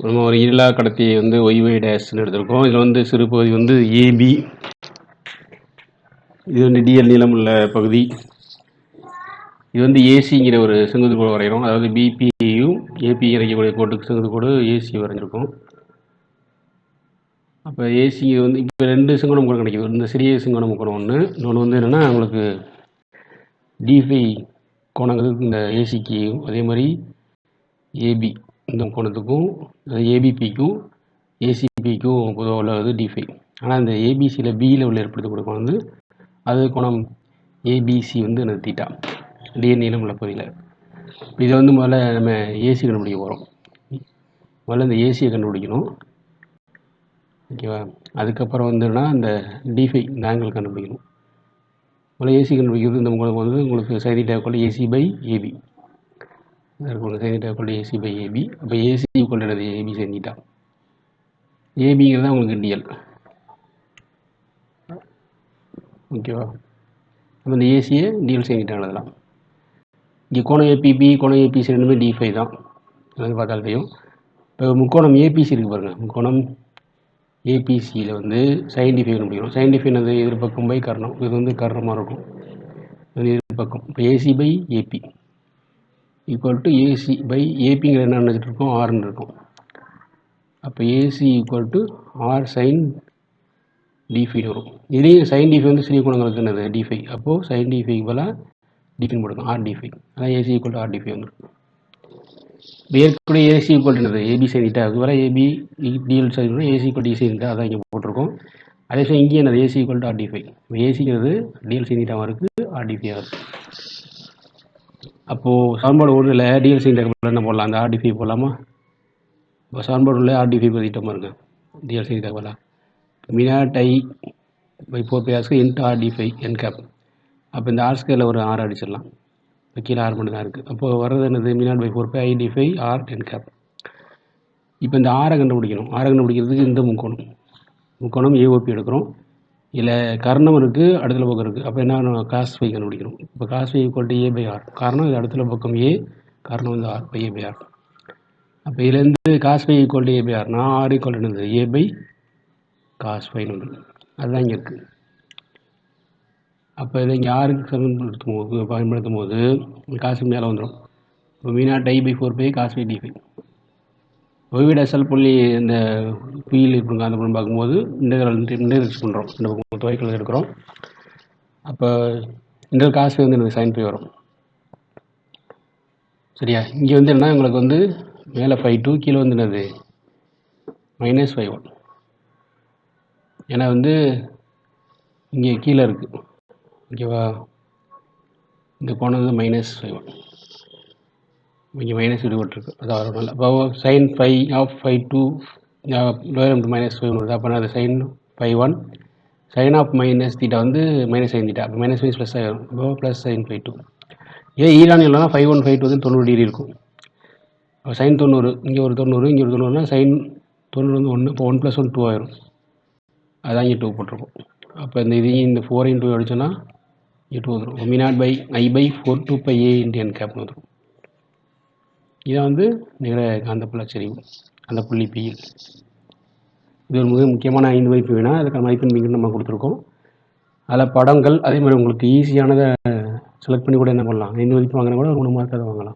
நம்ம ஒரு இருளா கடத்தி வந்து ஒய்ஒய் டேஷ்னு எடுத்திருக்கோம். இதில் வந்து சிறு பகுதி வந்து ஏபி இது வந்து டிஎல் நீளமுள்ள பகுதி. இது வந்து ஏசிங்கிற ஒரு செங்குத்து கோடு வரைகிறோம். அதாவது பிபியும் ஏபி இணைக்கக்கூடிய கோட்டுக்கு செங்குத்து கோடு ஏசி வரைஞ்சிருக்கோம். அப்போ ஏசி வந்து இப்போ ரெண்டு செங்கோண முக்கோணம் கிடைக்குது. இந்த சிறிய செங்கோண முக்கோணம் ஒன்று இன்னொன்று வந்து என்னென்னா உங்களுக்கு டிஃபை கோணங்கள் இந்த ஏசிக்கு அதே மாதிரி ஏபி இந்த கோணத்துக்கும் ஏபிபிக்கும் ஏசிபிக்கும் பொதுவாக உள்ளது டிஃபை ஆனால் இந்த ஏபிசியில் பியில் உள்ள ஏற்படுத்தக்கூடிய கோணம் வந்து அது கோணம் ஏபிசி வந்து எனக்கு தீட்டா டிஎன்ஏலும் உள்ள பகுதியில் இதை வந்து முதல்ல நம்ம ஏசி கண்டுபிடிக்க போகிறோம் முதல்ல இந்த ஏசியை கண்டுபிடிக்கணும். ஓகேவா? அதுக்கப்புறம் வந்துன்னா இந்த டிஃபை இந்த ஆங்கிள் கண்டுபிடிக்கணும். முதல்ல ஏசி கண்டுபிடிக்கிறது இந்த உங்களுக்கு வந்து உங்களுக்கு சைதி டேக்கோல ஏசி பை ஏபி உங்களுக்கு சைதி டேக்கோல் ஏசி பை ஏபி அப்போ ஏசி ஈக்குவல் ஏபி செஞ்சிட்டா ஏபிங்கிறது தான் உங்களுக்கு டிஎல் ஓகேவா அப்போ இந்த ஏசியை டிஎல் செஞ்சிட்டாங்க அதெல்லாம் இங்கே கோணம் ஏபிபி கோணம் ஏபிசி ரெண்டுமே டி ஃபைவ் தான். அது பார்த்தால் தெரியும். இப்போ முக்கோணம் ஏபிசி இருக்குது பாருங்கள் முக்கோணம் ஏபிசியில் வந்து சயின்டிஃபை கண்டுபிடிக்கணும் சயின்டிஃபை அது எதிர்பக்கம் பை கர்ணம். இது வந்து கர்ணமாக இருக்கும். இது எதிர்பக்கம். இப்போ AC by AB equal to AC by ஏபிங்கிற என்ன நினச்சிட்டு இருக்கோம்? ஆர்னு இருக்கும். அப்போ AC equal to R sine டிஃபைன்னு வரும். இதுலேயும் சைன் டிஃபை வந்து சிறிய குணங்களுக்கு என்னது? டிஃபை அப்போது சைன் டிஃபைக்கு பதிலாக டிஃபைன் போடுங்க ஆர் டிஃபை அதான் AC equal to R DeFi வந்துருக்கும் ஏற்கனவே ஏசி ஈக்குவல் என்னது? ஏபி சைனிட்டா அது வர AB DL sine AC equal D இருக்கா அதான் இங்கே போட்டிருக்கோம். அதே சமயம் இங்கே என்னது? AC equal to R DeFi ஏசிங்கிறது டிஎல் சைனிட்டாகவும் இருக்குது ஆர் டிஃபையாக இருக்குது அப்போது சமன்பாடு ஒன்றில் டிஎல்சி சைனிட்டா என்ன போடலாம்? அந்த ஆர்டிஃபை போடலாமா? இப்போ சமன்பாடு உள்ள ஆர் டிஃபை பதிட்டமாக இருக்கு டிஎல்சி சைனிட்டா போடலாம் மினாட் பை ஃபோர் பை ஆர்ஸ்க்கு இன்ட்டு ஃபைவ் என் கேப் அப்போ இந்த ஆர் ஸ்கேலில் ஒரு ஆறு அடிச்சிடலாம். இப்போ கீழே ஆர் மட்டும் தான் இருக்குது அப்போது வர்றது என்னது? மினாட் பை ஃபோர் பை ஐடிஃபை ஃபைவ் ஆர் என் கேப் இப்போ இந்த ஆரை கண்டுபிடிக்கணும். ஆரை கண்டுபிடிக்கிறதுக்கு இந்த முக்கோணம். முக்கோணம் ஏஓபி எடுக்கிறோம். இதில் கர்ணம் இருக்குது அடுத்த பக்கம் இருக்குது அப்போ என்ன காஸ் ஃபை கண்டுபிடிக்கணும். இப்போ cos phi equal to A by R காரணம் இது அடுத்த பக்கம் ஏ காரணம் வந்து R by A by R அப்போ இதுலேருந்து cos phi equal to A by ஆர்னா R equal என்னது? ஏ பை காஸ் ஃபைன் வந்துடும் அதுதான் இங்கே இருக்குது அப்போ இதை இங்கே ஆருக்கு சமன்படுத்தும் போது பயன்படுத்தும் போது காசு மேலே வந்துடும் இப்போ மீனா tie by four by cos by D five ஒய்விட அசல் புள்ளி இந்த புயில் இருப்பாங்க அந்த படம் பார்க்கும்போது இன்டகிரல் இன்டகிரல்ஸ் பண்ணுறோம் இந்த பக்கம் துவைக்கல் எடுக்கிறோம். அப்போ இந்த காசு வந்து எனக்கு சைன் போய் வரும். சரியா? இங்கே வந்து என்ன உங்களுக்கு வந்து மேலே ஃபைவ் டூ கீழே வந்து என்னது? மைனஸ் ஃபைவ் ஒன் ஏன்னா வந்து இங்கே கீழே இருக்குது ஓகேவா இந்த போனது மைனஸ் ஃபைவ் ஒன் இங்கே மைனஸ் விடுபட்டுருக்கு. அதான் நல்லா இப்போ sine five of five two lower minus five வருது. அப்போ அது sine five one sine of minus theta வந்து மைனஸ் சைன் தீட்டா அப்போ மைனஸ் மைனஸ் ப்ளஸ் ஆகிடும் இப்போ ப்ளஸ் சைன் ஃபைவ் டூ இதே ஈரான் இல்லைனா ஃபைவ் ஒன் ஃபைவ் டூ வந்து தொண்ணூறு டிகிரி இருக்கும். அப்போ சைன் தொண்ணூறு இங்கே ஒரு தொண்ணூறு இங்கே ஒரு தொண்ணூறுனா சைன் தொண்ணூறு வந்து ஒன்று இப்போ ஒன் ப்ளஸ் ஒன் டூ ஆயிரும். அதான் இங்கே டூ போட்டிருக்கோம். அப்போ இந்த இதையும் இந்த ஃபோர் இன்டூ அடிச்சோன்னா இங்கே டூ வந்துடும் ஒமி not by I by four two by A into N கேப்னு வந்துடும் இதான் வந்து நிகர காந்தப்புல செறிவு அந்த புள்ளி பியில் இது ஒரு மிக முக்கியமான ஐந்து மதிப்பு வேணால் அதுக்கான மதிப்பெண் மிக நம்ம கொடுத்துருக்கோம். அதில் படங்கள் அதே மாதிரி உங்களுக்கு ஈஸியானதை செலக்ட் பண்ணி கூட என்ன பண்ணலாம்? ஐந்து மதிப்பு வாங்கினா கூட ஒரு மூணு மார்க் அதை வாங்கலாம்.